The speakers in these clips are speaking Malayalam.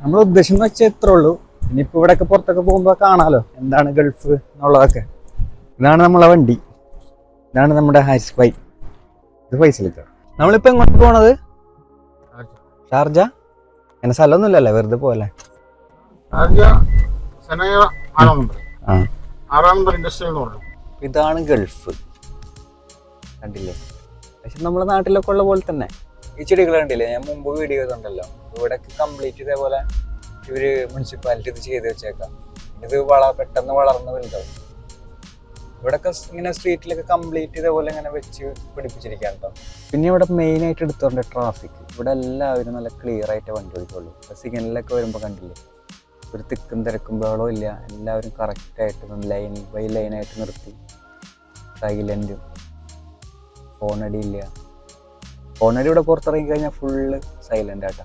നമ്മൾ ഉദ്ദേശം വെച്ചാൽ ഇത്രേ ഉള്ളൂ. ഇനിയിപ്പോ ഇവിടെയൊക്കെ പുറത്തൊക്കെ പോകുമ്പോ കാണാലോ. എന്താണ് ഗൾഫ് എന്നുള്ളതൊക്കെ. ഇതാണ് നമ്മളെ വണ്ടി. ഇതാണ് നമ്മുടെ ഹാരിസ് ബൈ. ഇത് പൈസ നമ്മളിപ്പോ എങ്ങോട്ട് പോണത്? ഷാർജ? എന്നെ സ്ഥലമൊന്നുമില്ലല്ലേ വെറുതെ പോലെ ഇതാണ് ഗൾഫ്. കണ്ടില്ലേ? പക്ഷെ നമ്മുടെ നാട്ടിലൊക്കെ ഉള്ള പോലെ തന്നെ. ഈ ചെടികൾ കണ്ടില്ലേ? ഞാൻ മുമ്പ് വീഡിയോ ചെയ്തിട്ടുണ്ടല്ലോ ഇവിടെ കംപ്ലീറ്റ് ഇതേപോലെ ഇവർ മുനിസിപ്പാലിറ്റി ഇത് ചെയ്ത് വെച്ചേക്കാം. ഇത് വള പെട്ടെന്ന് വളർന്ന് വലുതാവും. ഇവിടെ ഇങ്ങനെ സ്ട്രീറ്റിലൊക്കെ കംപ്ലീറ്റ് ഇതേപോലെ ഇങ്ങനെ വെച്ച് പിടിപ്പിച്ചിരിക്കാൻ കേട്ടോ പിന്നെ ഇവിടെ മെയിൻ ആയിട്ട് എടുത്തോണ്ട് ട്രാഫിക് ഇവിടെ എല്ലാവരും നല്ല ക്ലിയർ ആയിട്ട് വണ്ടി ഓടിക്കുള്ളൂ സിഗ്നലിലൊക്കെ വരുമ്പോൾ കണ്ടില്ലേ? ഒരു തിക്കും തിരക്കും ബഹളവും ഇല്ല. എല്ലാവരും കറക്റ്റായിട്ട് ലൈൻ ബൈ ലൈനായിട്ട് നിർത്തി. സൈലന്റും ഫോണടി ഇവിടെ പുറത്തിറങ്ങി കഴിഞ്ഞാൽ ഫുള്ള് സൈലന്റ് ആട്ടാ.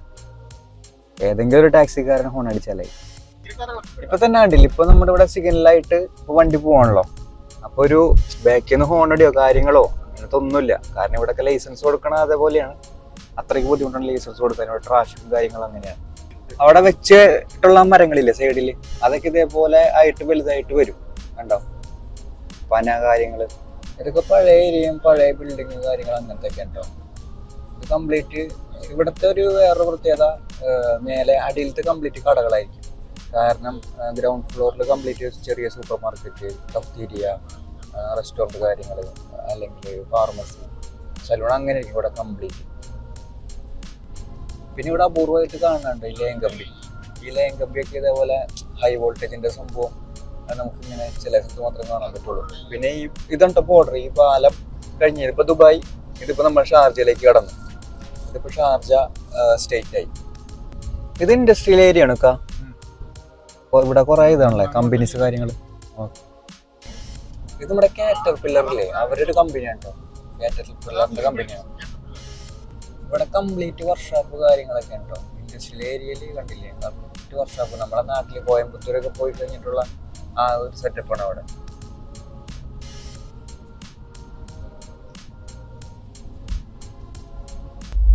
ഏതെങ്കിലും ഒരു ടാക്സിക്കാരൻ ഹോൺ അടിച്ചാലായി ഇപ്പൊ തന്നെ കണ്ടില്ല ഇപ്പൊ നമ്മുടെ ഇവിടെ സിഗ്നലായിട്ട് ഇപ്പൊ വണ്ടി പോവാണല്ലോ. അപ്പൊ ഒരു ബാക്കിൽ നിന്ന് ഹോണടിയോ കാര്യങ്ങളോ അങ്ങനത്തെ ഒന്നുമില്ല. കാരണം ഇവിടെയൊക്കെ ലൈസൻസ് കൊടുക്കണ അതേപോലെയാണ്. അത്രയ്ക്ക് ബുദ്ധിമുട്ടാണ് ലൈസൻസ് കൊടുക്കാൻ. ഇവിടെ ട്രാഫിക്കും കാര്യങ്ങളും അങ്ങനെയാണ്. അവിടെ വെച്ചിട്ടുള്ള മരങ്ങളില്ലേ സൈഡിൽ അതൊക്കെ ഇതേപോലെ ആയിട്ട് വലുതായിട്ട് വരും. കണ്ടോ? പന കാര്യങ്ങൾ. ഇതൊക്കെ പഴയ ഏരിയയും പഴയ ബിൽഡിങ് കാര്യങ്ങൾ അങ്ങനത്തെ ഒക്കെ ഉണ്ടോ കംപ്ലീറ്റ് ഇവിടുത്തെ ഒരു വേറൊരു പ്രത്യേകത മേലെ അടിയിലത്തെ കംപ്ലീറ്റ് കടകളായിരിക്കും. കാരണം ഗ്രൗണ്ട് ഫ്ലോറിൽ കംപ്ലീറ്റ് ചെറിയ സൂപ്പർ മാർക്കറ്റ് കഫ്തീരിയ റെസ്റ്റോറന്റ് കാര്യങ്ങൾ അല്ലെങ്കിൽ ഫാർമസി സലൂൺ അങ്ങനെ ആയിരിക്കും ഇവിടെ കംപ്ലീറ്റ് പിന്നെ ഇവിടെ അപൂർവമായിട്ട് കാണുന്നുണ്ട് ഈ ലേങ്കമ്പി കമ്പി. ഈ ലേങ്കമ്പിയൊക്കെ കമ്പിയൊക്കെ ഇതേപോലെ ഹൈ വോൾട്ടേജിന്റെ സംഭവം നമുക്കിങ്ങനെ ചില സ്ഥലത്ത് മാത്രമേ കാണാൻ പറ്റുള്ളൂ. പിന്നെ ഈ ഇതുണ്ടപ്പോൾ ബോർഡർ ഈ പാലം കഴിഞ്ഞ് ഇപ്പൊ ദുബായ് ഇതിപ്പോ നമ്മൾ ഷാർജയിലേക്ക് കടന്നു. ഇതിപ്പോ ഷാർജ സ്റ്റേറ്റ് ആയി. ഇത് ഇൻഡസ്ട്രിയൽ ഏരിയ ആണ് ഇവിടെ കുറെ ഇതാണല്ലേ കമ്പനീസ് കാര്യങ്ങൾ ഇത് നമ്മുടെ കാറ്റർ പില്ലറില്ലേ അവരൊരു കമ്പനിയാണ് കേട്ടോ കാറ്റർ പില്ലറിന്റെ കമ്പനിയാണ് ഇവിടെ കംപ്ലീറ്റ് വർക്ക്ഷോപ്പ് കാര്യങ്ങളൊക്കെ ഉണ്ടോ ഇൻഡസ്ട്രിയൽ ഏരിയയിൽ കണ്ടില്ലേ കംപ്ലീറ്റ് വർക്ക്ഷോപ്പ് നമ്മുടെ നാട്ടിൽ കോയമ്പത്തൂരൊക്കെ പോയി കഴിഞ്ഞിട്ടുള്ള ആ ഒരു സെറ്റപ്പാണ് അവിടെ.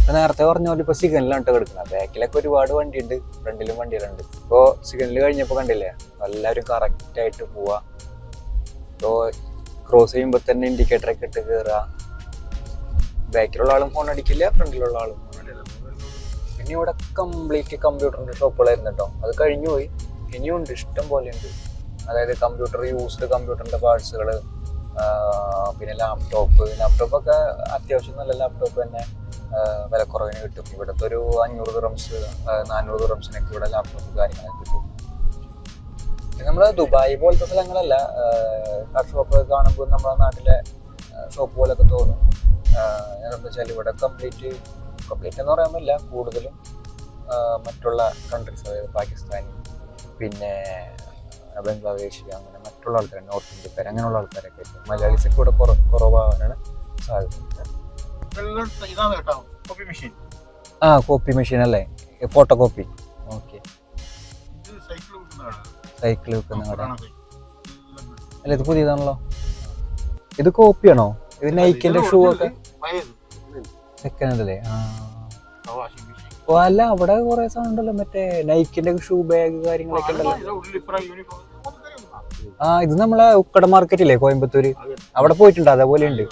ഇപ്പൊ നേരത്തെ പറഞ്ഞ പോലെ ഇപ്പൊ കേട്ടോ കിടക്കുന്നത്. ബാക്കിലൊക്കെ ഒരുപാട് വണ്ടിയുണ്ട്. ഫ്രണ്ടിലും വണ്ടികളുണ്ട്. ഇപ്പോ സിഗ്നൽ കഴിഞ്ഞപ്പോ കണ്ടില്ലേ? എല്ലാവരും കറക്റ്റ് ആയിട്ട് പോവാ. ഇപ്പോ ക്രോസ് ചെയ്യുമ്പോ തന്നെ ഇൻഡിക്കേറ്റർ ഒക്കെ ഇട്ട് കയറുക ബാക്കിലുള്ള ആളും ഫോൺ അടിക്കില്ല ഫ്രണ്ടിലുള്ള ആളും ഫോൺ അടിക്കില്ല. പിന്നെ ഇവിടെ കംപ്ലീറ്റ് കമ്പ്യൂട്ടറിന്റെ ഷോപ്പുകളായിരുന്നു കേട്ടോ അത് കഴിഞ്ഞു പോയി. ഇനിയുണ്ട് ഇഷ്ടം പോലെ ഉണ്ട്. അതായത് കമ്പ്യൂട്ടർ യൂസ്ഡ് കമ്പ്യൂട്ടറിന്റെ പാർട്സുകൾ പിന്നെ ലാപ്ടോപ്പ് ലാപ്ടോപ്പ് ഒക്കെ അത്യാവശ്യം നല്ല ലാപ്ടോപ്പ് തന്നെ. വിലക്കുറവിന് കിട്ടും. ഇവിടുത്തെ ഒരു അഞ്ഞൂറ് ദിറംസ് നാനൂറ് ദിറംസിനൊക്കെ ഇവിടെ ലാപ്ടോപ്പ് കാര്യങ്ങളൊക്കെ കിട്ടും. നമ്മൾ ദുബായ് പോലത്തെ സ്ഥലങ്ങളല്ല. ഷോപ്പ് കാണുമ്പോൾ നമ്മുടെ നാട്ടിലെ ഷോപ്പ് പോലൊക്കെ തോന്നും. എന്താ വെച്ചാൽ ഇവിടെ കംപ്ലീറ്റ് കംപ്ലീറ്റ് എന്ന് പറയാൻ പറ്റില്ല. കൂടുതലും മറ്റുള്ള കൺട്രീസ് അതായത് പാകിസ്ഥാനി പിന്നെ ബംഗ്ലാദേശ് അങ്ങനെ മറ്റുള്ള ആൾക്കാർ നോർത്ത് ഇന്ത്യക്കാർ അങ്ങനെയുള്ള ആൾക്കാരൊക്കെ ആയിട്ട് മലയാളീസ് ഒക്കെ ഇവിടെ കുറ കുറവാകാനാണ് സാധ്യത. എല്ലായിടത്തും ഇതാണ് കേട്ടോ. കോപ്പി മെഷീൻ ആ കോപ്പി മെഷീൻ അല്ലേ? ഫോട്ടോ കോപ്പി ഓക്കെ സൈക്കിൾ വിൽക്കുന്ന കട. അല്ല ഇത് പുതിയതാണല്ലോ. ഇത് കോപ്പിയാണോ ഇത് നൈക്കിന്റെ ഷൂ ഒക്കെ? സെക്കൻഡ് അല്ലേ? ആ. ഓ അല്ല അവിടെ കുറെ സാധനം ഉണ്ടല്ലോ. മറ്റേ നൈക്കിന്റെ ഷൂ ബാഗ് കാര്യങ്ങളൊക്കെ ഉണ്ടല്ലോ. ആ ഇത് നമ്മളെ ഉക്കട മാർക്കറ്റ് ഇല്ലേ കോയമ്പത്തൂര്? അവിടെ പോയിട്ടുണ്ട് അതേപോലെ ഉണ്ട്.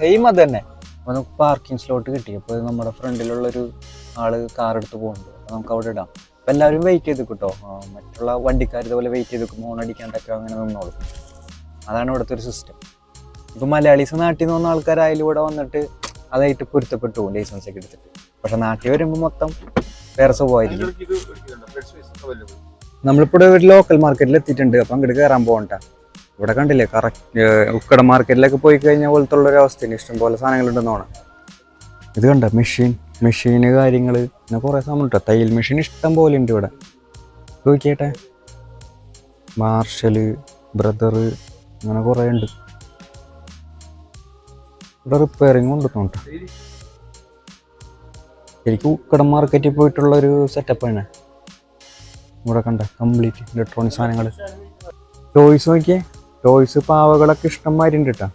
സെയിം അത് തന്നെ. അപ്പൊ നമുക്ക് പാർക്കിംഗ് സ്ലോട്ട് കിട്ടി അപ്പോൾ നമ്മുടെ ഫ്രണ്ടിലുള്ളൊരു ആൾ കാർ എടുത്ത് പോകുന്നുണ്ട്. അപ്പോൾ നമുക്ക് അവിടെ ഇടാം. അപ്പോൾ എല്ലാവരും വെയിറ്റ് ചെയ്ത് കിട്ടോ മറ്റുള്ള വണ്ടിക്കാർ ഇതുപോലെ വെയിറ്റ് ചെയ്ത് നിൽക്കും ഓണടിക്കാണ്ടൊക്കെ അങ്ങനെ നിന്നോളും. അതാണ് ഇവിടുത്തെ ഒരു സിസ്റ്റം ഇപ്പോൾ മലയാളീസ് നാട്ടിൽ നിന്ന് വന്ന ആൾക്കാരായാലും ഇവിടെ വന്നിട്ട് അതായിട്ട് പൊരുത്തപ്പെട്ടു പോകും ലൈസൻസ് ഒക്കെ എടുത്തിട്ട്. പക്ഷെ നാട്ടിൽ വരുമ്പോൾ മൊത്തം വേറെ സ്വഭാവമായിരിക്കും. അവൈലബിൾ നമ്മളിപ്പോൾ ഒരു ലോക്കൽ മാർക്കറ്റിൽ എത്തിയിട്ടുണ്ട് അപ്പം അങ്ങോട്ട് കയറാൻ പോകണ്ട ഇവിടെ കണ്ടില്ലേ? കറക്റ്റ് ഉക്കട മാർക്കറ്റിലൊക്കെ പോയി കഴിഞ്ഞാൽ പോലത്തെ ഉള്ള ഒരു അവസ്ഥയാണ്. ഇഷ്ടംപോലെ സാധനങ്ങളുണ്ടെന്നാണ് ഇത് കണ്ട? മെഷീൻ മെഷീന് കാര്യങ്ങൾ പിന്നെ കുറേ സാധനം കേട്ടോ തയ്യൽ മെഷീൻ ഇഷ്ടം പോലെ ഉണ്ട് ഇവിടെ. നോക്കിയേട്ടെ. മാർഷൽ ബ്രദർ അങ്ങനെ കുറേ ഉണ്ട്. ഇവിടെ റിപ്പയറിങ് ഉണ്ട് എനിക്ക് ഉക്കട മാർക്കറ്റിൽ പോയിട്ടുള്ള ഒരു സെറ്റപ്പാണ് ഇവിടെ കണ്ട? കംപ്ലീറ്റ് ഇലക്ട്രോണിക് സാധനങ്ങൾ ടോയ്സ് നോക്കിയേ. ടോയ്സ് പാവകളൊക്കെ ഇഷ്ടംമാതിരി ഉണ്ട് കേട്ടോ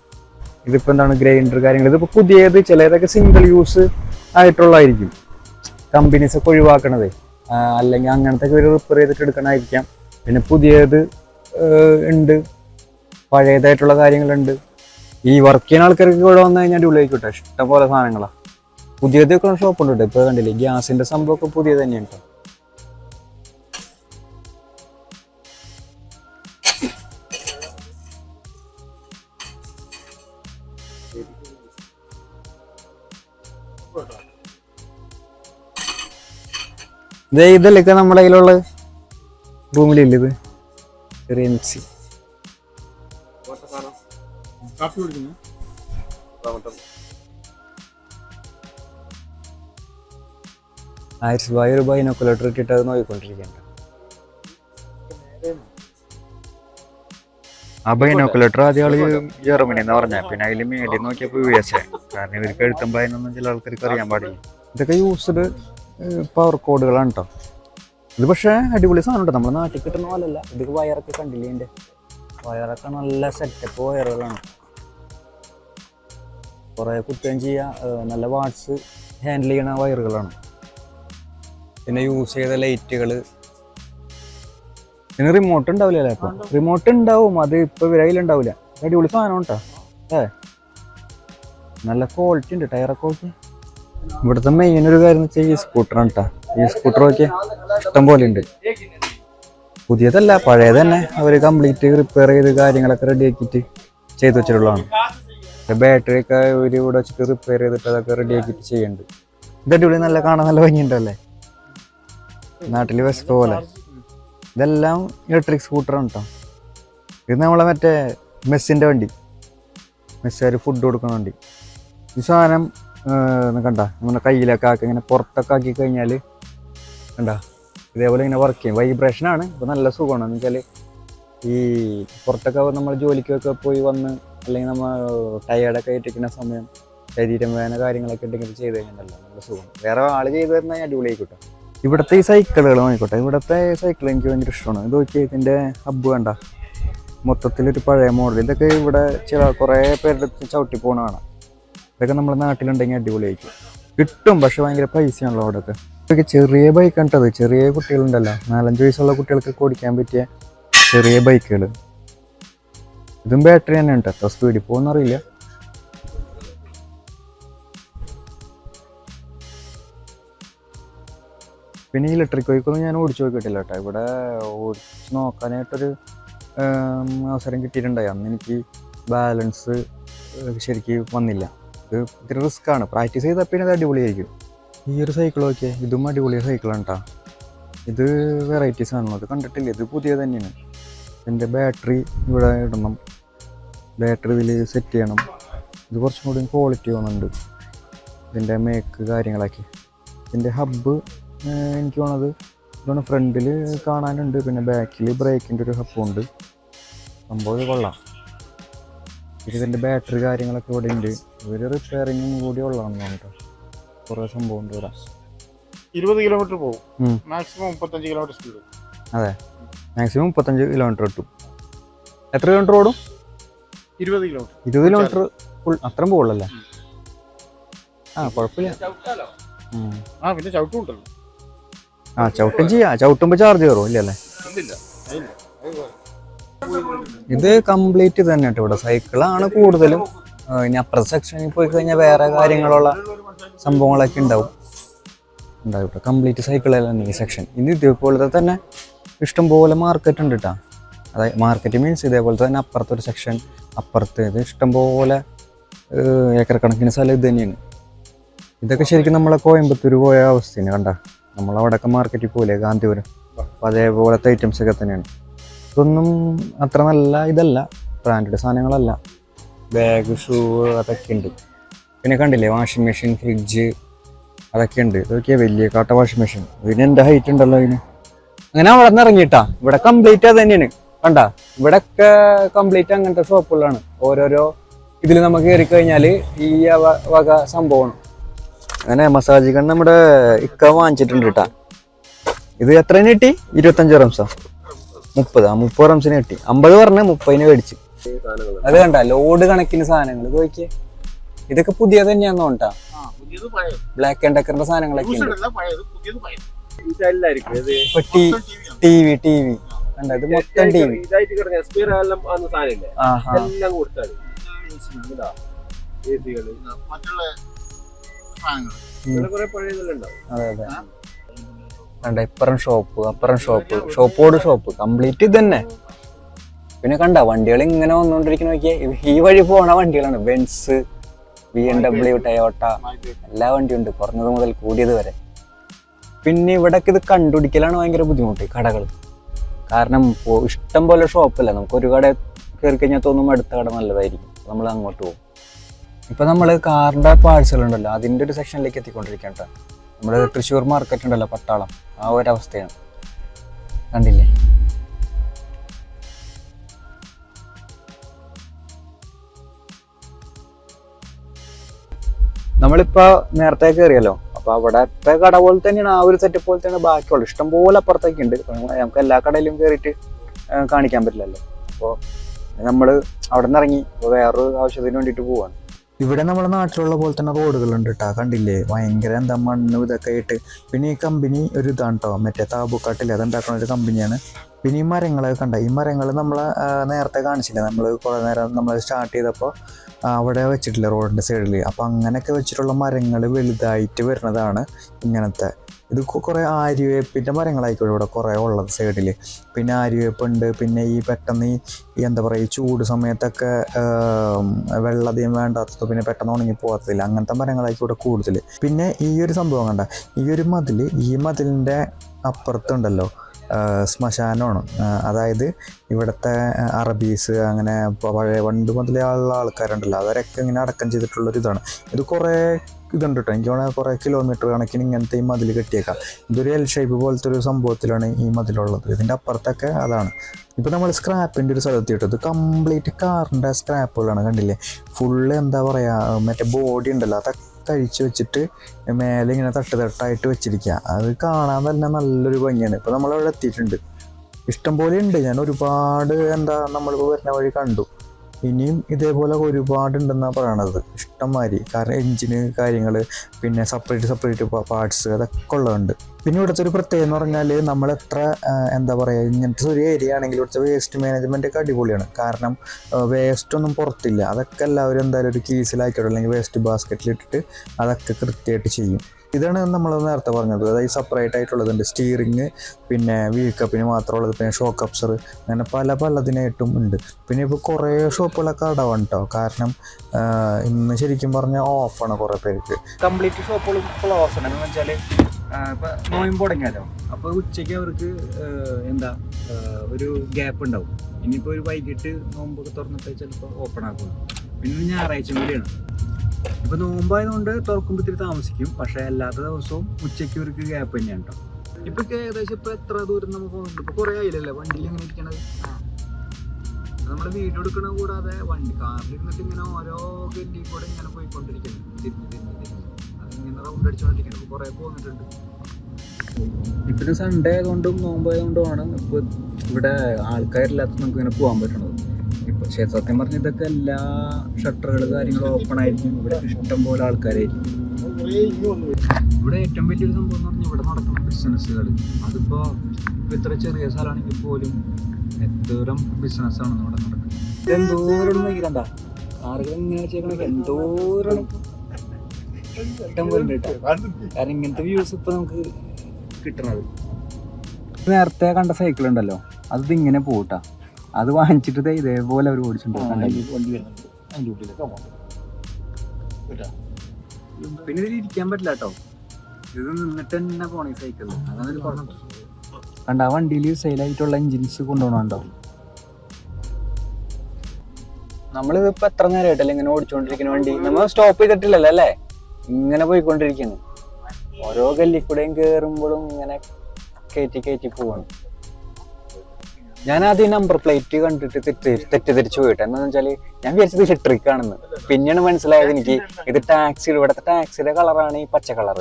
ഇതിപ്പോ എന്താണ് ഗ്രൈൻഡർ കാര്യങ്ങൾ ഇതിപ്പോ പുതിയത് ചിലതൊക്കെ സിംഗിൾ യൂസ് ആയിട്ടുള്ളതായിരിക്കും. കമ്പനീസ് ഒക്കെ ഒഴിവാക്കണത്. അല്ലെങ്കിൽ അങ്ങനത്തെ ഒരു റിപ്പയർ ചെയ്തിട്ട് എടുക്കണമായിരിക്കാം. പിന്നെ പുതിയത് ഉണ്ട്. പഴയതായിട്ടുള്ള കാര്യങ്ങളുണ്ട്. ഈ വർക്ക് ചെയ്യുന്ന ആൾക്കാർക്ക് ഇവിടെ വന്നു കഴിഞ്ഞാൽ അടിപൊളിയായിക്കോട്ടെ. ഇഷ്ടം പോലെ സാധനങ്ങളാണ് പുതിയതൊക്കെ ഷോപ്പ് ഉണ്ട് കേട്ടോ ഇപ്പോൾ കണ്ടില്ലേ ഗ്യാസിന്റെ സംഭവമൊക്കെ പുതിയത് തന്നെയാണ് കേട്ടോ. ഇതല്ലേ നമ്മുടെ കയ്യിലുള്ള റൂമിലില്ല ചെറിയ മിക്സി. ആയിരത്തി രൂപ ഒരു ബൈനോക്കുലേറ്റർ ഇട്ടിട്ട് അത് നോക്കിക്കൊണ്ടിരിക്കണ്ട ആ ബൈനോക്കുലേറ്റർ ആദ്യ ആൾ ജർമ്മനി എന്ന് പറഞ്ഞ. പിന്നെ അതിൽ മേടി നോക്കിയപ്പോ യു എസ് കാരണം ഇവർക്ക് എഴുത്തുമ്പോ അതിനൊന്നും ചില ആൾക്കാർക്ക് അറിയാൻ പാടില്ല. ഇതൊക്കെ യൂസ്ഡ് പവർ കോഡുകളാണ് കേട്ടോ ഇത് പക്ഷേ അടിപൊളി സാധനം ഉണ്ട് നമ്മുടെ നാട്ടിൽ കിട്ടുന്ന പോലല്ല ഇത് വയറൊക്കെ കണ്ടില്ലേ എന്റെ വയറൊക്കെ നല്ല സെറ്റപ്പ് വയറുകളാണ് കുറേ കുത്തുകയും ചെയ്യുക നല്ല വാട്സ് ഹാൻഡിൽ ചെയ്യണ വയറുകളാണ് പിന്നെ യൂസ് ചെയ്ത ലൈറ്റുകൾ പിന്നെ റിമോട്ട് ഉണ്ടാവില്ല ഇപ്പം റിമോട്ട് ഉണ്ടാവും. അത് ഇപ്പൊ വിരയിലുണ്ടാവില്ല അടിപൊളി സാധനം കേട്ടോ ഏ നല്ല ക്വാളിറ്റി ഉണ്ട്. ടയറൊക്കെ നോക്കി ഇവിടുത്തെ മെയിൻ ഒരു കാര്യം വെച്ചാൽ ഈ സ്കൂട്ടറാണ് കേട്ടോ ഈ സ്കൂട്ടർ നോക്കി ഇഷ്ടം പോലെ ഉണ്ട്. പുതിയതല്ല പഴയത് തന്നെ അവർ കംപ്ലീറ്റ് റിപ്പയർ ചെയ്ത് കാര്യങ്ങളൊക്കെ റെഡിയാക്കിയിട്ട് ചെയ്തു വെച്ചിട്ടുള്ളതാണ്. ബാറ്ററി ഒക്കെ ഒരു ഇവിടെ വെച്ചിട്ട് റിപ്പയർ ചെയ്തിട്ട് അതൊക്കെ റെഡി ആക്കിയിട്ട് ചെയ്യുന്നുണ്ട്. ഇത് അടിപൊളി നല്ല കാണാൻ നല്ല ഭംഗിയുണ്ടല്ലേ നാട്ടിൽ വെസ്റ്റ് പോലെ. ഇതെല്ലാം ഇലക്ട്രിക് സ്കൂട്ടറാണ് കേട്ടോ ഇത് നമ്മളെ മറ്റേ മെസ്സിന്റെ വണ്ടി. മെസ്സുകാർ ഫുഡ് കൊടുക്കുന്ന വണ്ടി. ഈ സാധനം കണ്ട നമ്മുടെ കയ്യിലൊക്കെ ആക്കി ഇങ്ങനെ പുറത്തൊക്കെ ആക്കി കഴിഞ്ഞാൽ കണ്ട ഇതേപോലെ ഇങ്ങനെ വർക്ക് ചെയ്യും. വൈബ്രേഷൻ ആണ് ഇപ്പോൾ നല്ല സുഖമാണ്. എന്ന് വെച്ചാൽ ഈ പുറത്തൊക്കെ നമ്മൾ ജോലിക്കൊക്കെ പോയി വന്ന് അല്ലെങ്കിൽ നമ്മൾ ടയേർഡൊക്കെ ആയിട്ടിരിക്കുന്ന സമയം ശരീരം വേദന കാര്യങ്ങളൊക്കെ ഉണ്ടെങ്കിൽ ചെയ്ത് കഴിഞ്ഞാൽ നല്ല സുഖം. വേറെ ആൾ ചെയ്ത് തരുന്ന അടിപൊളിയായിക്കോട്ടെ. ഇവിടുത്തെ ഈ സൈക്കിളുകൾ നോക്കിക്കോട്ടെ. ഇവിടുത്തെ സൈക്കിൾ എനിക്ക് ഭയങ്കര ഇഷ്ടമാണ് ഇത് നോക്കി ഇതിന്റെ ഹബ്ബ് വേണ്ട മൊത്തത്തിലൊരു പഴയ മോഡൽ ഇതൊക്കെ ഇവിടെ ചില കുറേ പേരുടെ ചവിട്ടി പോകണ കാണാം. ഇതൊക്കെ നമ്മുടെ നാട്ടിലുണ്ടെങ്കിൽ അടിപൊളിയായിരിക്കും. കിട്ടും പക്ഷെ ഭയങ്കര പൈസയാണല്ലോ അവിടെയൊക്കെ ഇതൊക്കെ ചെറിയ ബൈക്കാണ് കേട്ടത് ചെറിയ കുട്ടികളുണ്ടല്ലോ. നാലഞ്ച് വയസ്സുള്ള കുട്ടികൾക്ക് ഓടിക്കാൻ പറ്റിയ ചെറിയ ബൈക്കുകൾ ഇതും ബാറ്ററി തന്നെ ഉണ്ട് എത്ര സ്പീഡിൽ പോകുന്നറിയില്ല പിന്നെ ഇലക്ട്രിക് ബൈക്കൊന്നും ഞാൻ ഓടിച്ചു നോക്കിയിട്ടില്ല കേട്ടോ ഇവിടെ ഓടിച്ച് നോക്കാനായിട്ടൊരു അവസരം കിട്ടിയിട്ടുണ്ടായി. അന്ന് എനിക്ക് ബാലൻസ് ശരിക്ക് വന്നില്ല. ഇത് ഇത്തിരി റിസ്ക് ആണ്. പ്രാക്ടീസ് ചെയ്താൽ പിന്നെ അത് അടിപൊളിയായിരിക്കും. ഈ ഒരു സൈക്കിളൊക്കെ ഇതും അടിപൊളി സൈക്കിളാണ് കേട്ടോ ഇത് വെറൈറ്റീസ് ആണല്ലോ അത് കണ്ടിട്ടില്ല? ഇത് പുതിയ തന്നെയാണ്. എന്റെ ബാറ്ററി ഇവിടെ ഇടണം. ബാറ്ററി ഇതിൽ സെറ്റ് ചെയ്യണം. ഇത് കുറച്ചും കൂടി ക്വാളിറ്റി വന്നുണ്ട് ഇതിന്റെ മേക്ക് കാര്യങ്ങളൊക്കെ. ഇതിന്റെ ഹബ്ബ് എനിക്ക് വേണത് ഇതാണ് ഫ്രണ്ടിൽ കാണാനുണ്ട്. പിന്നെ ബാക്കിൽ ബ്രേക്കിന്റെ ഒരു ഹബ്ബും ഉണ്ട്. സംഭവം കൊള്ളാം. ഇതിന്റെ ബാറ്ററി കാര്യങ്ങളൊക്കെ ഇവിടെ ഉണ്ട്. ഇവർ റിപ്പയറിങ്ങും കൂടി ഉള്ളതാണ് കേട്ടോ. കുറേ സംഭവം ഇരുപത് കിലോമീറ്റർ പോകും. മാക്സിമം മുപ്പത്തഞ്ച് കിലോമീറ്റർ സ്പീഡ് അതെ. മാക്സിമം മുപ്പത്തഞ്ച് കിലോമീറ്റർ കിട്ടും. എത്ര കിലോമീറ്റർ ഓടും? ഇരുപത് കിലോമീറ്റർ ഇരുപത് കിലോമീറ്റർ ഫുൾ അത്രയും പോകുള്ളല്ലേ? ആ കുഴപ്പമില്ല. ആ പിന്നെ ചവിട്ടും ഉണ്ടല്ലോ. ആ ചവിട്ടും ചെയ്യാം. ചവിട്ടുമ്പോൾ ചാർജ് കയറും ഇല്ലല്ലേ ഇത് കംപ്ലീറ്റ് തന്നെ കേട്ടോ ഇവിടെ. സൈക്കിളാണ് കൂടുതലും. ഇനി അപ്പുറത്തെ സെക്ഷനിൽ പോയി കഴിഞ്ഞാൽ വേറെ കാര്യങ്ങളുള്ള സംഭവങ്ങളൊക്കെ ഉണ്ടാവും. ഉണ്ടാവും. കേട്ടോ കംപ്ലീറ്റ് സൈക്കിളല്ല ഈ സെക്ഷൻ ഇത് ഇതേപോലത്തെ തന്നെ ഇഷ്ടംപോലെ മാർക്കറ്റ് ഉണ്ട് കേട്ടോ അതായത് മാർക്കറ്റ് മീൻസ് ഇതേപോലത്തെ തന്നെ അപ്പുറത്തെ ഒരു സെക്ഷൻ അപ്പുറത്ത് ഇത് ഇഷ്ടംപോലെ ഏക്കർ കണക്കിന് സ്ഥലം ഇത് തന്നെയാണ്. ഇതൊക്കെ ശരിക്കും നമ്മളെ കോയമ്പത്തൂർ പോയ അവസ്ഥയാണ് കണ്ട. നമ്മളവിടെയൊക്കെ മാർക്കറ്റിൽ പോലെ ഗാന്ധിപുരം? അപ്പോൾ അതേപോലത്തെ ഐറ്റംസൊക്കെ തന്നെയാണ്. ഇതൊന്നും അത്ര നല്ല ഇതല്ല. ബ്രാൻഡഡ് സാധനങ്ങളല്ല. ബാഗ് ഷൂ അതൊക്കെ ഉണ്ട്. പിന്നെ കണ്ടില്ലേ വാഷിംഗ് മെഷീൻ ഫ്രിഡ്ജ് അതൊക്കെ ഉണ്ട്. ഇതൊക്കെ വലിയ കാട്ട വാഷിംഗ് മെഷീൻ ഇതിന് എന്റെ ഹൈറ്റ് ഉണ്ടല്ലോ ഇതിന് അങ്ങനെ അവിടെ നിന്ന് ഇറങ്ങിയിട്ടാ. ഇവിടെ കംപ്ലീറ്റ് അത് തന്നെയാണ്. കണ്ട? ഇവിടെയൊക്കെ കംപ്ലീറ്റ് അങ്ങനത്തെ ഷോപ്പുകളാണ് ഓരോരോ ഇതിൽ നമുക്ക് കയറി കഴിഞ്ഞാൽ ഈ വക സംഭവമാണ്. അങ്ങനെ മസാജ് കണ് നമ്മുടെ ഇക്ക വാങ്ങിച്ചിട്ടുണ്ട് കേട്ടാ ഇത് എത്ര കിട്ടി? ഇരുപത്തഞ്ച് റംസാ മുപ്പതാ മുപ്പത് റംസിന് കിട്ടി. അമ്പത് പറഞ്ഞ മുപ്പതിന് മേടിച്ച്. അത് കണ്ട ലോഡ് കണക്കിന് സാധനങ്ങൾ ഇത് നോക്കിയേ. ഇതൊക്കെ പുതിയ തന്നെയാന്ന് തോന്നട്ടാ ആ പുതിയത് പഴയത്. ബ്ലാക്ക് ആൻഡ് ഡെക്കറിന്റെ സാധനങ്ങളൊക്കെ ടി വി ടി വി കണ്ട? ഇത് മൊത്തം ടി വി. അതെ അതെ. കണ്ട? ഇപ്പറം ഷോപ്പ് അപ്പുറം ഷോപ്പ് ഷോപ്പോട് ഷോപ്പ് കംപ്ലീറ്റ് ഇത് തന്നെ പിന്നെ കണ്ട വണ്ടികൾ ഇങ്ങനെ വന്നുകൊണ്ടിരിക്കുന്ന നോക്കിയാൽ ഈ വഴി പോണ വണ്ടികളാണ്. Benz B M W Toyota എല്ലാ വണ്ടിയും ഉണ്ട് കുറഞ്ഞത് മുതൽ കൂടിയത് വരെ. പിന്നെ ഇവിടൊക്കെ ഇത് കണ്ടുപിടിക്കലാണ് ഭയങ്കര ബുദ്ധിമുട്ട് കടകൾ കാരണം ഇഷ്ടം പോലെ ഷോപ്പല്ല? നമുക്ക് ഒരു കട കയറി കഴിഞ്ഞാൽ തോന്നും അടുത്ത കട നല്ലതായിരിക്കും. നമ്മൾ അങ്ങോട്ട് പോകും. ഇപ്പൊ നമ്മൾ കാറിന്റെ പാഴ്സൽ ഉണ്ടല്ലോ അതിന്റെ ഒരു സെക്ഷനിലേക്ക് എത്തിക്കൊണ്ടിരിക്കണ്ട നമ്മുടെ തൃശ്ശൂർ മാർക്കറ്റ് ഉണ്ടല്ലോ പട്ടാളം. ആ ഒരു അവസ്ഥയാണ്. കണ്ടില്ലേ? നമ്മളിപ്പോ നേരത്തെ കയറിയല്ലോ അപ്പൊ അവിടത്തെ കട പോലെ തന്നെയാണ് ആ ഒരു സെറ്റ് പോലെ തന്നെയാണ് ബാക്കിയുള്ളത്. ഇഷ്ടം പോലെ അപ്പുറത്തേക്ക് ഉണ്ട്. നമുക്ക് എല്ലാ കടയിലും കയറിയിട്ട് കാണിക്കാൻ പറ്റില്ലല്ലോ. അപ്പോൾ നമ്മൾ അവിടെ നിന്ന് ഇറങ്ങി വേറൊരു ആവശ്യത്തിന് വേണ്ടിയിട്ട് പോവാണ്. ഇവിടെ നമ്മുടെ നാട്ടിലുള്ള പോലെ തന്നെ റോഡുകളുണ്ട് കേട്ടോ കണ്ടില്ലേ? ഭയങ്കര എന്താ മണ്ണ് ഇതൊക്കെ ആയിട്ട്. പിന്നെ ഈ കമ്പനി ഒരു ഇതാണ് കേട്ടോ മറ്റേ താബുക്കാട്ടില്ലേ? അതുണ്ടാക്കുന്ന ഒരു കമ്പനിയാണ്. പിന്നെ ഈ മരങ്ങളൊക്കെ കണ്ട? ഈ മരങ്ങൾ നമ്മൾ നേരത്തെ കാണിച്ചില്ല? നമ്മൾ കുറേ നേരം നമ്മൾ സ്റ്റാർട്ട് ചെയ്തപ്പോൾ അവിടെ വെച്ചിട്ടില്ല റോഡിന്റെ സൈഡിൽ അപ്പോൾ അങ്ങനെയൊക്കെ വെച്ചിട്ടുള്ള മരങ്ങൾ വലുതായിട്ട് വരുന്നതാണ് ഇങ്ങനത്തെ. ഇത് കുറേ ആര്യവേപ്പിന്റെ മരങ്ങളായിക്കോട്ടെ ഇവിടെ കുറേ ഉള്ളത് സൈഡിൽ പിന്നെ ആര്യവേപ്പുണ്ട് പിന്നെ ഈ പെട്ടെന്ന് ഈ എന്താ പറയുക ഈ ചൂട് സമയത്തൊക്കെ വെള്ളധികം വേണ്ടാത്തത് പിന്നെ പെട്ടെന്ന് ഉണങ്ങി പോകാത്തതില്ല അങ്ങനത്തെ മരങ്ങളായിരിക്കും ഇവിടെ കൂടുതൽ പിന്നെ ഈ ഒരു സംഭവം കണ്ട ഈ ഒരു മതിൽ ഈ മതിലിന്റെ അപ്പുറത്തുണ്ടല്ലോ ശ്മശാനമാണ്. അതായത് ഇവിടുത്തെ അറബീസ് അങ്ങനെ പഴയ പണ്ട് മുതലേ ഉള്ള ആൾക്കാരുണ്ടല്ലോ അവരൊക്കെ ഇങ്ങനെ അടക്കം ചെയ്തിട്ടുള്ളൊരു ഇതാണ്. ഇത് കുറേ ഇതുണ്ട് കേട്ടോ എനിക്ക് വേണമെങ്കിൽ കുറേ കിലോമീറ്റർ കണക്കിന് ഇങ്ങനത്തെ ഈ മതിൽ കെട്ടിയേക്കാം. ഇതൊരു എൽ ഷേപ്പ് പോലത്തെ ഒരു സംഭവത്തിലാണ് ഈ മതിലുള്ളത്. ഇതിന്റെ അപ്പുറത്തൊക്കെ അതാണ്. ഇപ്പോൾ നമ്മൾ സ്ക്രാപ്പിന്റെ ഒരു സ്ഥലത്ത് ഇട്ടത് കംപ്ലീറ്റ് കാറിന്റെ സ്ക്രാപ്പുകളാണ് കണ്ടില്ലേ? ഫുള്ള് എന്താ പറയുക മറ്റേ ബോഡി ഉണ്ടല്ലോ അതൊക്കെ കഴിച്ച് വെച്ചിട്ട് മേലെ ഇങ്ങനെ തട്ട് തട്ടായിട്ട് വെച്ചിരിക്കുക. അത് കാണാൻ തന്നെ നല്ലൊരു ഭംഗിയാണ്. ഇപ്പോൾ നമ്മളവിടെ എത്തിയിട്ടുണ്ട്. ഇഷ്ടംപോലെ ഉണ്ട്. ഞാൻ ഒരുപാട് എന്താ നമ്മളിപ്പോൾ വരുന്ന വഴി കണ്ടു. ഇനിയും ഇതേപോലെ ഒരുപാട് ഉണ്ടെന്നാണ് പറയണത്. ഇഷ്ടംമാതിരി. കാരണം എഞ്ചിന് കാര്യങ്ങൾ പിന്നെ സെപ്പറേറ്റ് സെപ്പറേറ്റ് പാർട്സ് അതൊക്കെ ഉള്ളതുണ്ട്. പിന്നെ ഇവിടുത്തെ ഒരു പ്രത്യേകത എന്ന് പറഞ്ഞാൽ നമ്മൾ എത്ര എന്താ പറയുക ഇങ്ങനത്തെ ഒരു ഏരിയ ആണെങ്കിൽ ഇവിടുത്തെ വേസ്റ്റ് മാനേജ്മെന്റ് ഒക്കെ അടിപൊളിയാണ്. കാരണം വേസ്റ്റ് ഒന്നും പുറത്തില്ല. അതൊക്കെ എല്ലാവരും എന്തായാലും ഒരു കീസിലാക്കിയിട്ട് അല്ലെങ്കിൽ വേസ്റ്റ് ബാസ്ക്കറ്റിൽ ഇട്ടിട്ട് അതൊക്കെ കൃത്യമായിട്ട് ചെയ്യും. ഇതാണ് നമ്മൾ നേരത്തെ പറഞ്ഞത്. അതായത് സെപ്പറേറ്റ് ആയിട്ടുള്ളതുണ്ട്. സ്റ്റീറിങ് പിന്നെ വീക്കപ്പിന് മാത്രമുള്ളത്. പിന്നെ ഷോക്ക് അപ്സർ അങ്ങനെ പല പലതിനായിട്ടും ഉണ്ട്. പിന്നെ ഇപ്പോൾ കുറേ ഷോപ്പുകളൊക്കെ അടവാണ് കേട്ടോ കാരണം ഇന്ന് ശരിക്കും പറഞ്ഞാൽ ഓഫാണ് കുറേ പേർക്ക്. കംപ്ലീറ്റ് ഷോപ്പുകൾ ക്ലോസ് ആണ്. എന്ന് വെച്ചാൽ ഇപ്പം നോയമ്പ് തുടങ്ങിയാലോ? അപ്പോൾ ഉച്ചയ്ക്ക് അവർക്ക് എന്താ ഒരു ഗ്യാപ്പ് ഉണ്ടാവും. ഇനിയിപ്പോൾ ഒരു വൈകിട്ട് നോമ്പൊക്കെ തുറന്നിട്ട് ചിലപ്പോൾ ഓപ്പൺ ആക്കും പിന്നെ ഞായറാഴ്ച കൂടിയാണ്. ഇപ്പൊ നോമ്പായതുകൊണ്ട് തുറക്കുമ്പോൾ ഇത്തിരി താമസിക്കും. പക്ഷെ അല്ലാത്ത ദിവസവും ഉച്ചയ്ക്ക് ഒരു ഗ്യാപ്പ് തന്നെയാണ് കേട്ടോ ഇപ്പൊ ഏകദേശം ഇപ്പൊ എത്ര ദൂരം നമുക്ക് പോകുന്നുണ്ട്? ഇപ്പൊ കുറെ ആയില്ലല്ലേ? വണ്ടിയിൽ ഇങ്ങനെ ഇരിക്കണത്? നമ്മൾ വീഡിയോ എടുക്കണ കൂടാതെ വണ്ടി കാറിൽ ഇരുന്നിട്ട് ഇങ്ങനെ ഓരോ ഗല്ലി കൂടെ ഇങ്ങനെ തിരിഞ്ഞ് അതിങ്ങനെ പോന്നിട്ടുണ്ട്. ഇപ്പം സൺഡേ ആയതുകൊണ്ടും നോമ്പായതുകൊണ്ടുമാണ് ഇപ്പൊ ഇവിടെ ആൾക്കാരില്ലാത്ത നമുക്ക് ഇങ്ങനെ പോകാൻ പറ്റണത്. ഇപ്പൊ സത്യം പറഞ്ഞ ഇതൊക്കെ എല്ലാ ഷട്ടറുകൾ കാര്യങ്ങളും ഓപ്പൺ ആയിരിക്കും. ഇവിടെ ഇഷ്ടം പോലെ ആൾക്കാരായിരിക്കും ഇവിടെ ഏറ്റവും വലിയൊരു സംഭവം എന്ന് പറഞ്ഞാൽ ഇവിടെ നടക്കുന്ന ബിസിനസ്സുകൾ അതിപ്പോ ഇപ്പോൾ ഇത്ര ചെറിയ സ്ഥലമാണെങ്കിൽ പോലും എന്തോരം ബിസിനസ്സാണ് ഇവിടെ നടക്കുന്നത്. എന്തോരം നോക്കിക്കണ്ട. ആളുകൾ ഇങ്ങനെ വെച്ചേക്കണൊക്കെ എന്തോരം ഇഷ്ടം പോലെ കേട്ടോ. കാരണം ഇങ്ങനത്തെ വ്യൂസ് ഇപ്പൊ നമുക്ക് കിട്ടണത്. നേരത്തെ കണ്ട സൈക്കിൾ ഉണ്ടല്ലോ. അത് ഇങ്ങനെ പോട്ടാ അത് വാങ്ങിച്ചിട്ട് ദേ ഇതേപോലെ അവർ ഓടിച്ചിട്ടുണ്ട് പിന്നെ ഇതിൽ ഇരിക്കാൻ പറ്റില്ല കേട്ടോ. ഇത് നിന്നിട്ട് തന്നെ പോണ സൈക്കിൾ സൈക്കിളിൽ അതാണ് ഒരു കുഴപ്പം കണ്ട ആ വണ്ടിയിൽ സെയിലായിട്ടുള്ള എഞ്ചിൻസ് കൊണ്ടുപോകണുണ്ടോ? നമ്മളിത് ഇപ്പൊ എത്ര നേരമായിട്ടല്ലേ ഇങ്ങനെ ഓടിച്ചുകൊണ്ടിരിക്കുന്ന വണ്ടി? നമ്മൾ സ്റ്റോപ്പ് ചെയ്തിട്ടില്ലല്ലോ അല്ലേ? ഇങ്ങനെ പോയിക്കൊണ്ടിരിക്കുന്നു ഓരോ ഗല്ലിക്കൂടെയും കേറുമ്പോഴും ഇങ്ങനെ കയറ്റി കയറ്റി പോവാണ്. ഞാൻ ആദ്യം നമ്പർ പ്ലേറ്റ് കണ്ടിട്ട് തെറ്റി തെറ്റിദ്ധരിച്ചു പോയിട്ട്. എന്താന്ന് വെച്ചാൽ ഞാൻ വിചാരിച്ചത് ഇലക്ട്രിക് ആണെന്ന്. പിന്നെയാണ് മനസ്സിലായത് എനിക്ക് ഇത് ടാക്സി ഇവിടുത്തെ ടാക്സിയുടെ കളറാണ് ഈ പച്ച കളർ